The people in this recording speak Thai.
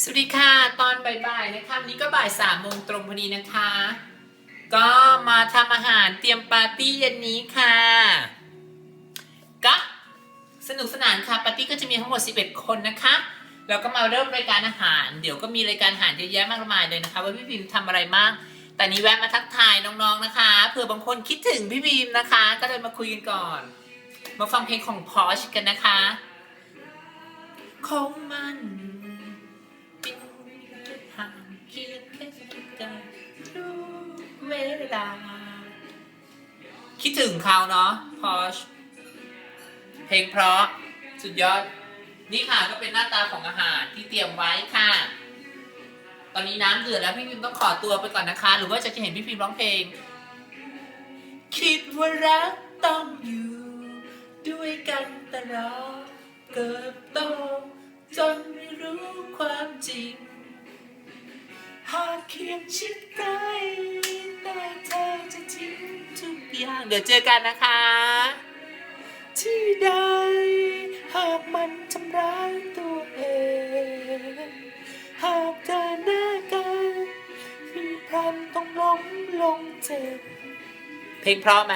สวัสดีค่ะ ตอนบ่ายๆนะคะวันนี้ก็บ่ายสามโมงตรงพอดีนะคะ ก็มาทำอาหารเตรียมปาร์ตี้เย็นนี้ค่ะ ก็สนุกสนานค่ะปาร์ตี้ก็จะมีทั้งหมด 11 คนนะคะแล้วก็มาเริ่มรายการอาหาร เดี๋ยวก็มีรายการอาหารเยอะแยะมากมายเลยนะคะ ว่าพี่พิมพ์ทำอะไรบ้างแต่นี้แวะมาทักทายน้องๆนะคะเผื่อบางคนคิดถึงพี่พิมพ์นะคะ ก็เลยมาคุยกันก่อน มาฟังเพลงของพอชกันนะคะของมัน ทางเคียงแค่กันทุกเวลา คิดถึงเขาเนาะพอชเพลงเพราะสุดยอด นี่ค่ะก็เป็นหน้าตาของอาหารที่เตรียมไว้ค่ะ ตอนนี้น้ำเดือดแล้วพี่พิมต้องขอตัวไปก่อนนะคะ หรือว่าจะเห็นพี่พิมร้องเพลง คิดว่ารักต้องอยู่ ด้วยกันตลอดเกิดโตจนไม่รู้ความจริง หากเคียงชิดใกล้แต่เธอจะทิ้งทุกอย่าง เดี๋ยวเจอกันนะคะ ที่ใด หากมันทำร้ายตัวเอง หากเธอหน้ากันมีพรันต้องล้มลงเจ็บ เพลงเพราะไหม